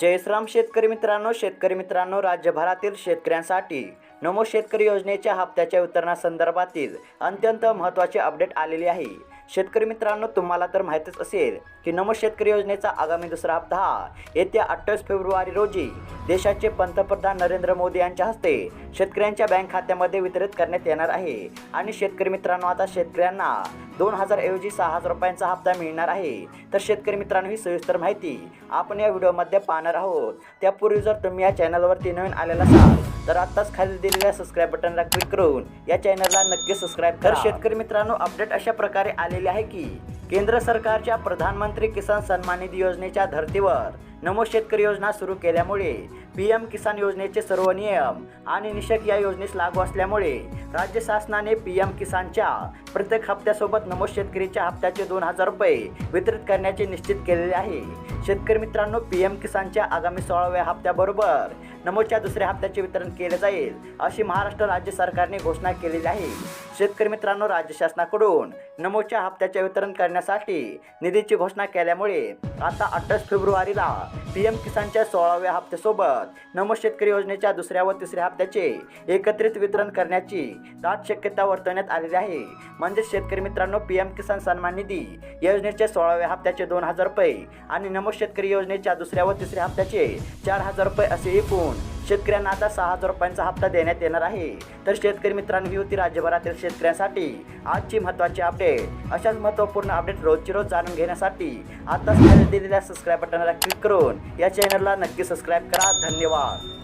जयश्राम शेतकरी मित्रांनो शेतकरी मित्रांनो राज्यभरातील शेतकऱ्यांसाठी नमो शेतकरी योजनेच्या हप्त्याच्या वितरणासंदर्भातील अत्यंत महत्त्वाचे अपडेट आलेले आहे. शेतकरी मित्रांनो तुम्हाला तर माहितीच असेल की नमो शेतकरी योजनेचा आगामी दुसरा हप्ता हा येत्या अठ्ठावीस फेब्रुवारी रोजी देशाचे पंतप्रधान नरेंद्र मोदी यांच्या हस्ते शेतकऱ्यांच्या बँक खात्यामध्ये वितरित करण्यात येणार आहे. आणि शेतकरी मित्रांनो आता शेतकऱ्यांना दोन हजार ऐवजी सहा हजार रुपयांचा हप्ता मिळणार आहे. तर शेतकरी मित्रांनो ही सविस्तर माहिती आपण या व्हिडिओमध्ये पाहणार आहोत. त्यापूर्वी जर तुम्ही या चॅनलवरती नवीन आलेला असाल तर आत्ताच खाली दिलेल्या सबस्क्राईब बटनला क्लिक करून या चॅनलला नक्की सबस्क्राईब करा. तर शेतकरी मित्रांनो अपडेट अशा प्रकारे आलेले आहे की केंद्र सरकारच्या प्रधानमंत्री किसान सन्मान निधी योजनेच्या धर्तीवर नमो शेतकरी योजना सुरू केल्यामुळे पी एम किसान योजनेचे सर्व नियम आणि निषेध या योजनेस लागू असल्यामुळे राज्य शासनाने पी एम किसानच्या प्रत्येक हप्त्यासोबत नमो शेतकरीच्या हप्त्याचे दोन हजार रुपये वितरित करण्याचे निश्चित केलेले आहे. शेतकरी मित्रांनो पी एम किसानच्या आगामी सोळाव्या हप्त्याबरोबर नमोच्या दुसऱ्या हप्त्याचे वितरण केले जाईल अशी महाराष्ट्र राज्य सरकारने घोषणा केलेली आहे. शेतकरी मित्रांनो राज्य शासनाकडून नमोच्या हप्त्याचे वितरण करण्यासाठी निधीची घोषणा केल्यामुळे आता अठ्ठावीस फेब्रुवारीला पी एम किसानच्या सोळाव्या हप्त्यासोबत नमो शेतकरी योजनेच्या दुसऱ्या व तिसऱ्या हप्त्याचे एकत्रित वितरण करण्याची दाट शक्यता वर्तवण्यात आलेली आहे. म्हणजे शेतकरी मित्रांनो पी एम किसान सन्मान निधी या योजनेच्या सोळाव्या हप्त्याचे दोन हजार रुपये आणि नमो शेतकरी योजनेच्या दुसऱ्या व तिसऱ्या हप्त्याचे चार हजार रुपये असे एकूण शेतकऱ्यांना आता सहा हजार रुपयांचा हप्ता देण्यात येणार आहे. तर शेतकरी मित्रांनो ही होती राज्यभरातील शेतकऱ्यांसाठी आजची महत्त्वाची अपडेट अशाच महत्त्वपूर्ण अपडेट रोजची रोज जाणून घेण्यासाठी आताच दिलेल्या सबस्क्राईब बटनला क्लिक करून या चॅनलला नक्की सबस्क्राईब करा. धन्यवाद.